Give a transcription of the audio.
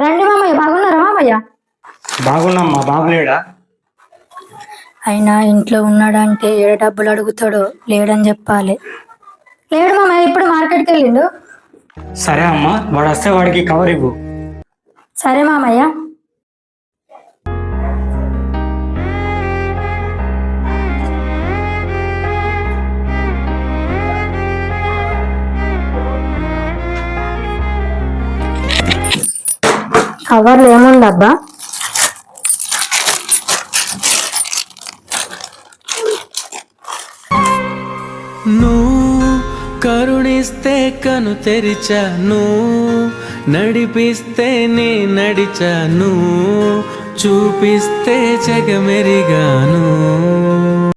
రండి మామయ్య బాగున్నారా మామయ్య? బాగున్నామ్మా బాగులేడా? అయినా ఇంట్లో ఉన్నాడంటే ఏడ డబ్బులు అడుగుతాడో లేడని చెప్పాలి. లేడు మామయ్య ఇప్పుడు మార్కెట్కి వెళ్ళిండు? సరే అమ్మా వాడు వస్తే వాడికి కవర్ ఇవ్వు. సరే మామయ్య. కవర్లు ఏముందబ్బా నువ్వు కరుణిస్తే కను తెరిచాను నడిపిస్తే నే నడిచాను చూపిస్తే జగమెరిగాను.